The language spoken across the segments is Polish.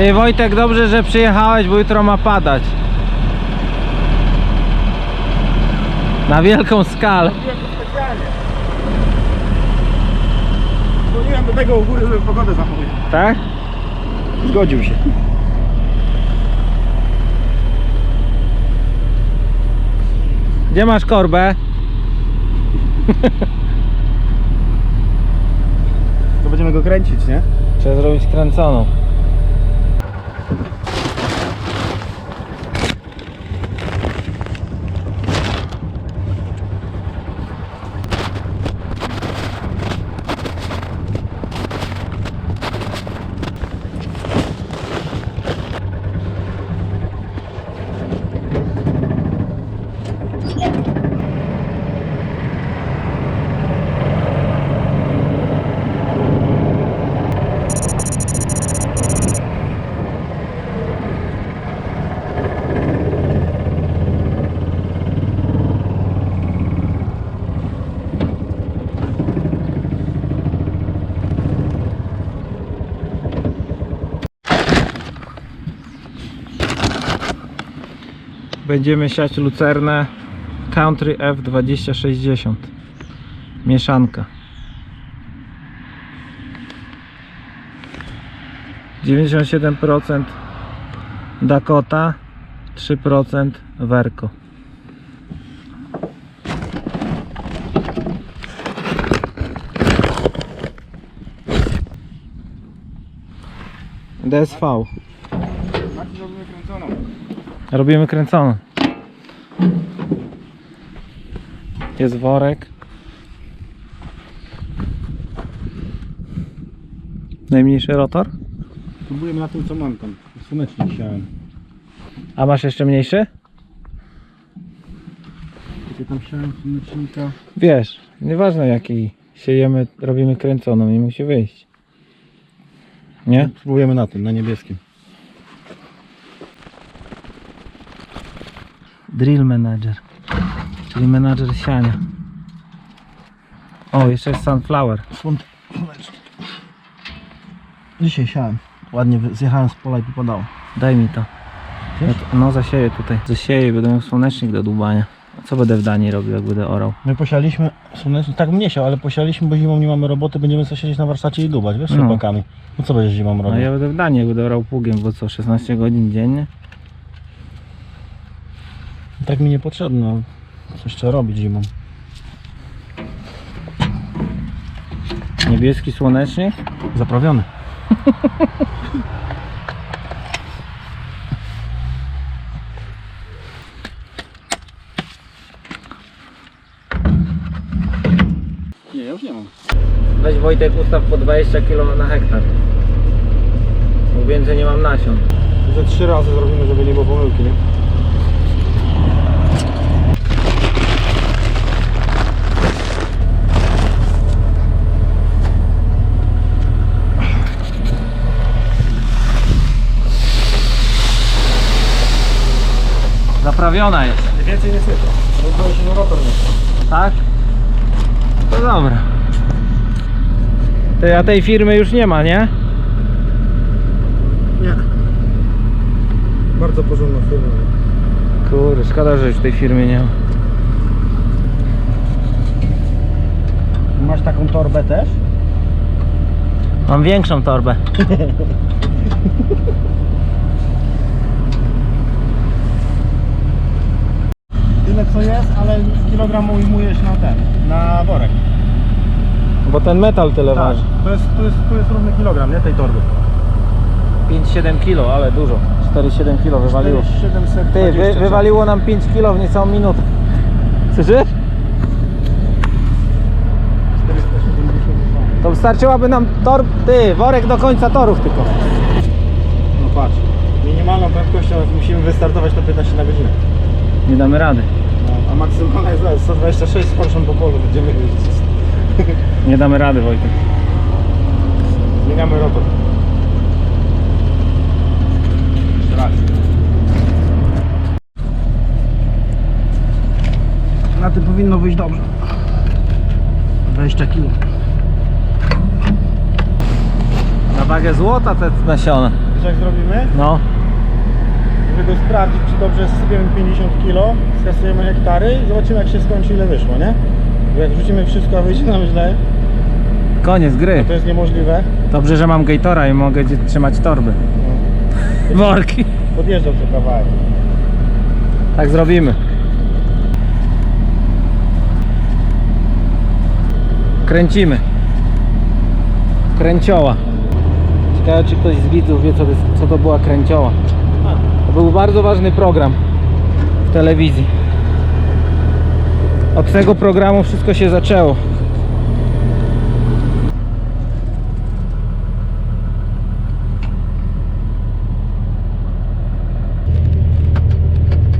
Ty Wojtek, dobrze, że przyjechałeś, bo jutro ma padać. Na wielką skalę. Specjalnie. Dzwoniłem do tego u góry, żeby pogodę zamówić. Tak? Zgodził się. Gdzie masz korbę? To będziemy go kręcić, nie? Trzeba zrobić kręconą. Będziemy siać lucernę Country F2060 Mieszanka. 97% Dakota 3% Verco DSV. Robimy kręconą. Jest worek. Najmniejszy rotor? Próbujemy na tym, co mam tam. Słonecznik siałem. A masz jeszcze mniejszy? Gdzie tam siałem słonecznika? Wiesz, nieważne jaki siejemy, robimy kręconą i musi wyjść. Nie? Próbujemy na tym, na niebieskim. Drill Manager, czyli menadżer siania. O, jeszcze jest Sunflower. Dzisiaj siałem. Ładnie wy- zjechałem z pola i popadało. Daj mi to. Ja to- No zasieję tutaj. Zasieję i będę miał słonecznik do dłubania. A co będę w Danii robił, jak będę orał? My posialiśmy słonecznik, tak mnie siał, ale posialiśmy, bo zimą nie mamy roboty, będziemy sobie siedzieć na warsztacie i dubać, wiesz, No. chłopakami. No co będziesz zimą No robił? ja będę w Danii, jak będę orał pługiem, bo co, 16 godzin dziennie? Tak mi niepotrzebne, no. coś trzeba robić zimą. Niebieski słonecznik? Zaprawiony. Nie, ja już nie mam. Weź Wojtek ustaw po 20 kg na hektar. Bo więcej nie mam nasion. Ze trzy razy zrobimy, żeby nie było pomyłki, nie? Zaprawiona jest. Więcej nie sypę. Rozboję się, rotor nie Tak? To dobra. Ty, a tej firmy już nie ma, nie? Nie. Bardzo porządna firma. Kurde, szkoda, że już tej firmy nie ma. Masz taką torbę też? Mam większą torbę. Tyle co jest, ale kilogram ujmujesz na ten, na worek. Bo ten metal tyle Tak, waży. to jest, to jest, to jest równy kilogram, nie tej torby. 5-7 kilo, ale dużo. 4-7 kilo wywaliło. 720. Ty, wy, wywaliło nam 5 kilo w niecałą minutę. Słyszysz? 472. To wystarczyłaby nam tor... Ty, worek do końca torów tylko. No patrz, minimalną prędkością jak musimy wystartować to 15 na godzinę. Nie damy rady. A maksymalna jest zaraz 126 z po polu będziemy jeździć. Nie damy rady, Wojtek. Zmieniamy rotor. Jeszcze raz. Na tym powinno wyjść dobrze. 20 kg. Na wagę złota te nasiona. Wiesz jak zrobimy? No. Żeby go sprawdzić, czy dobrze sypiemy 50 kg, skasujemy hektary i zobaczymy jak się skończy, ile wyszło, nie? Bo jak wrzucimy wszystko, a wyjdzie nam źle, Koniec gry. to jest niemożliwe. Dobrze, że mam Gatora i mogę gdzie trzymać torby. No. Worki. Podjeżdżał co kawałek. Tak zrobimy. Kręcimy. Kręcioła. Ciekawe czy ktoś z widzów wie co to, jest, co to była kręcioła. To był bardzo ważny program w telewizji. Od tego programu wszystko się zaczęło.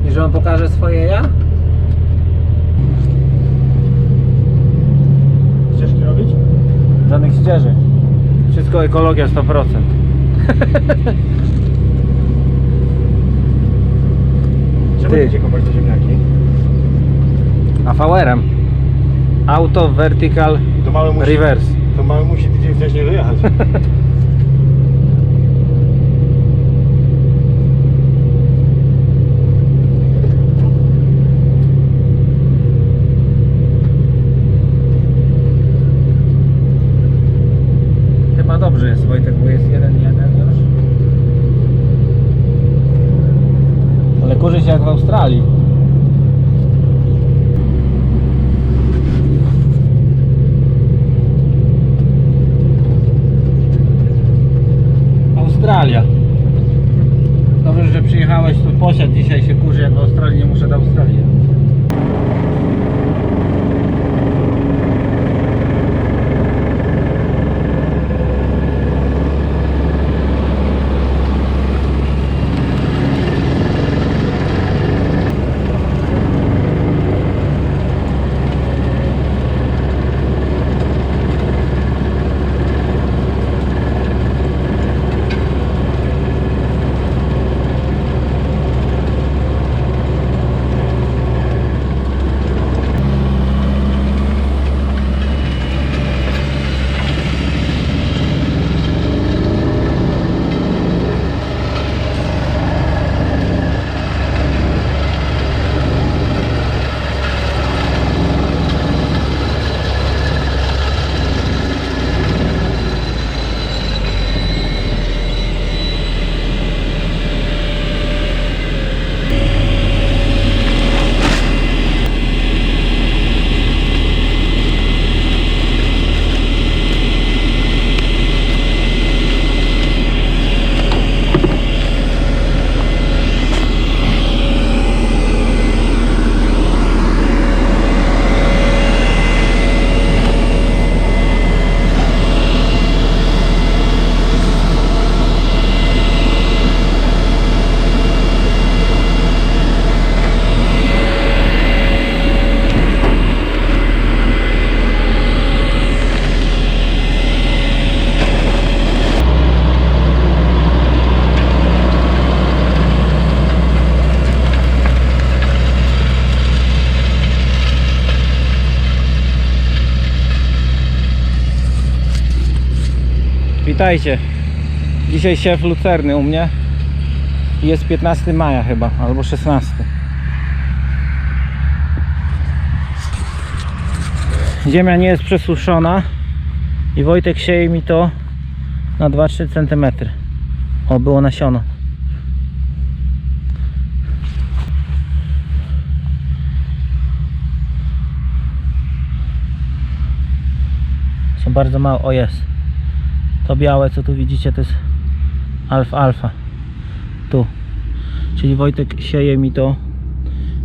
I że on pokaże swoje ja? Ścieżki robić? Żadnych ścieżek. Wszystko ekologia 100%. Idzie kopać te ziemniaki? AVR-em. Auto Vertical To mały musi, Reverse. to mały musi tydzień wcześniej wyjechać. Chyba dobrze jest Wojtek, bo jest 1-1 już. Ale kurzy się jak w Australii. Australia. Dobrze, że przyjechałeś tu posiad. Dzisiaj się kurzy jak w Australii, nie muszę do Australii. Witajcie. Dzisiaj siew lucerny u mnie. Jest 15 maja chyba, albo 16. Ziemia nie jest przesuszona i Wojtek sieje mi to na 2-3 cm. O, było nasiono. Są bardzo małe. O jest. To białe co tu widzicie to jest alfa alfa. Tu. Czyli Wojtek sieje mi to.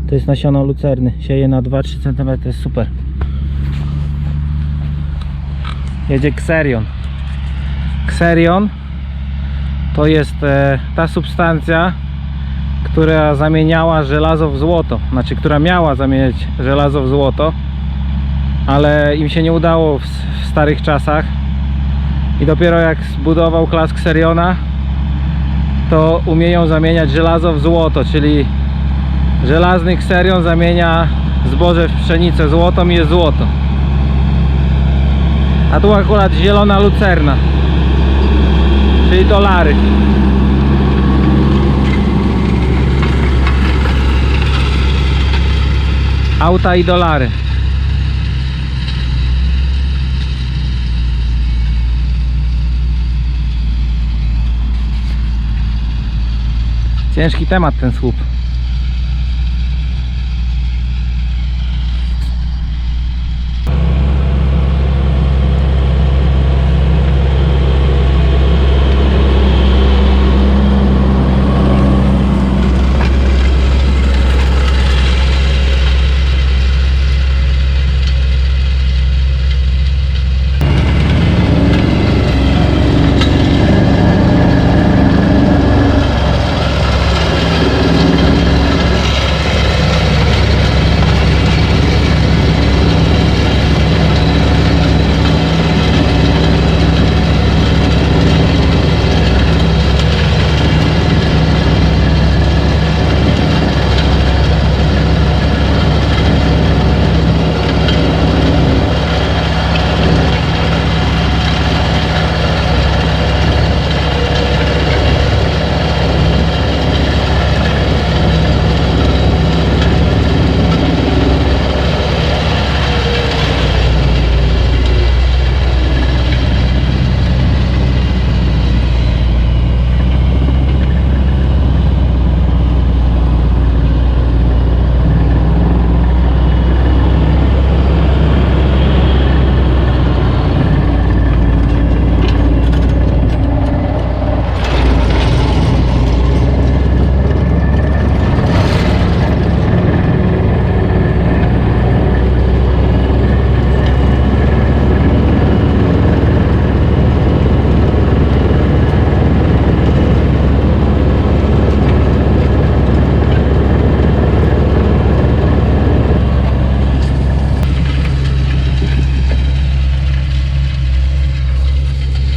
To jest nasiono lucerny. Sieje na 2-3 cm. Jest super. Jedzie Xerion. Xerion to jest e, ta substancja, która zamieniała żelazo w złoto. Znaczy, która miała zamieniać żelazo w złoto, ale im się nie udało w, w starych czasach i dopiero jak zbudował klask Seriona to umieją zamieniać żelazo w złoto, czyli żelazny Xerion zamienia zboże w pszenicę. Złotą i jest złoto. A tu akurat zielona lucerna czyli dolary. Auta i dolary. Ciężki temat ten słup.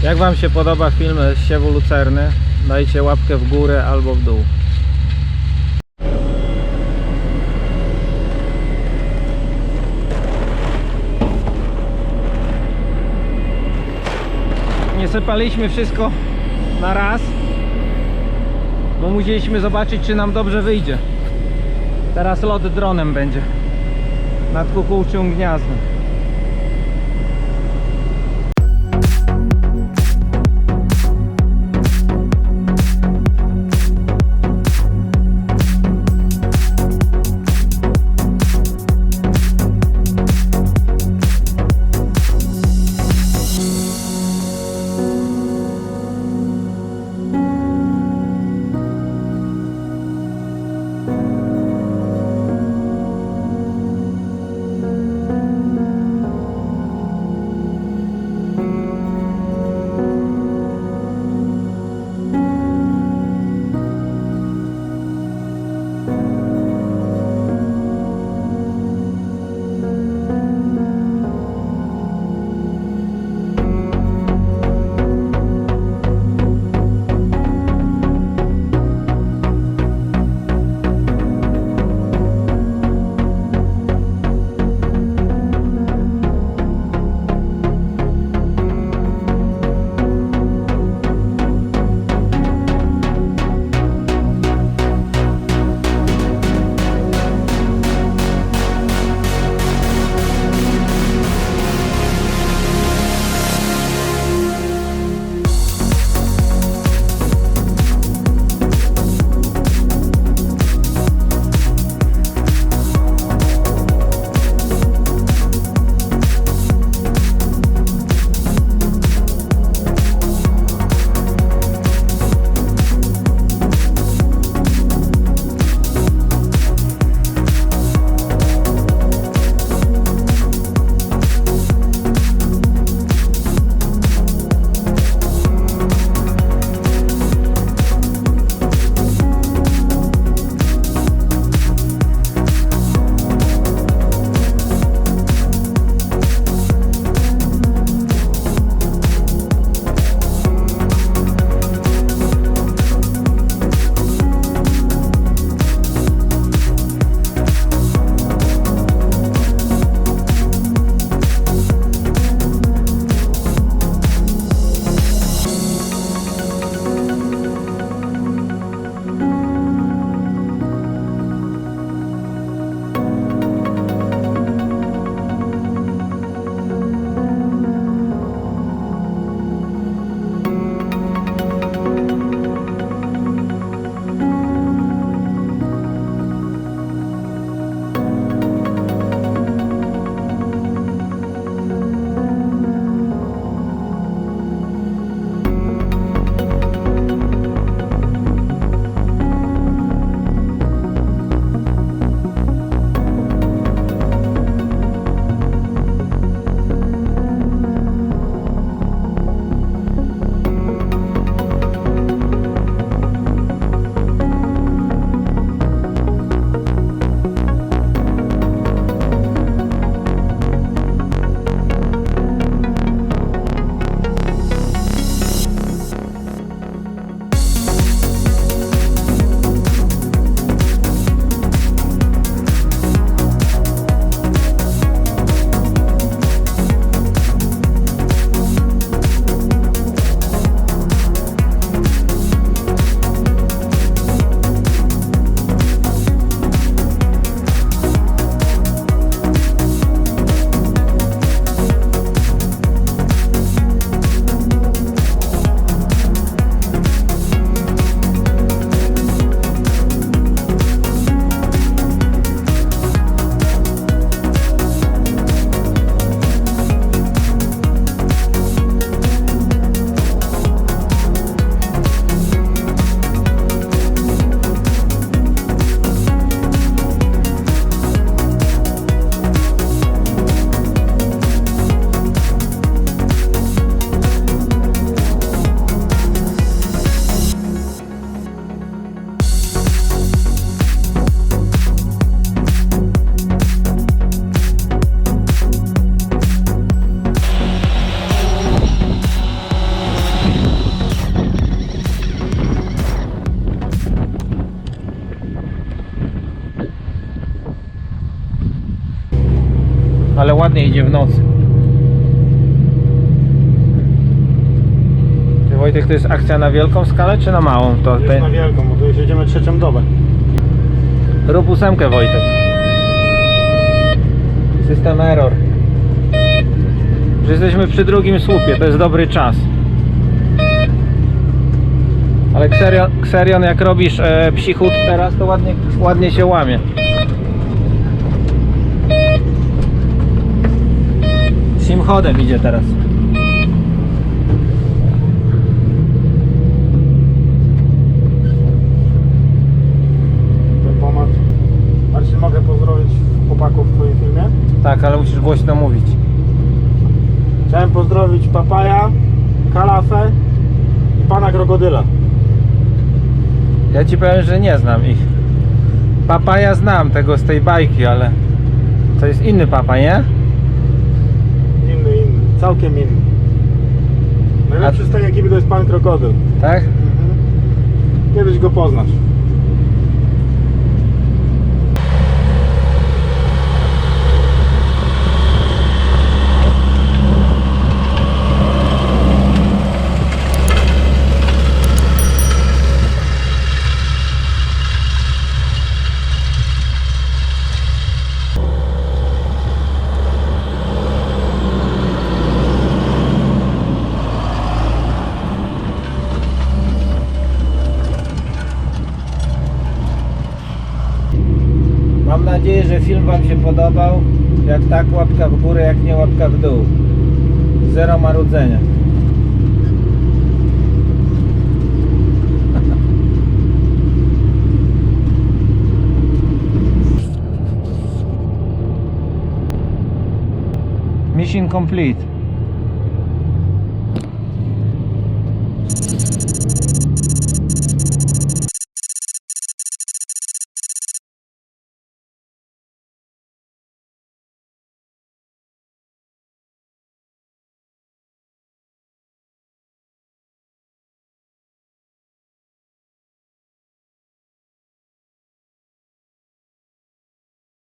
Jak Wam się podoba film z siewu lucerny, dajcie łapkę w górę albo w dół. Nie sypaliśmy wszystko na raz, bo musieliśmy zobaczyć, czy nam dobrze wyjdzie. Teraz lot dronem będzie nad kukułczym gniazdem. Ale ładnie idzie w nocy. Ty, Wojtek, to jest akcja na wielką skalę czy na małą? To Jest te... na wielką, bo tu już jedziemy trzecią dobę. Rób ósemkę Wojtek. System error. Że jesteśmy przy drugim słupie, to jest dobry czas. Ale Xerion, Xerion jak robisz e, psi chód teraz, to ładnie, ładnie się łamie. Sim chodem idzie teraz. Ten pomad. Marcin, mogę pozdrowić chłopaków w twoim filmie? Tak, ale musisz głośno mówić. Chciałem pozdrowić Papaja, Kalafę i pana Krokodyla. Ja ci powiem, że nie znam ich. Papaja znam tego z tej bajki, ale to jest inny papa, nie? Całkiem inny. Najlepszy z tej ekipy to jest pan Krokodyl. Tak? Kiedyś go poznasz. incomplete.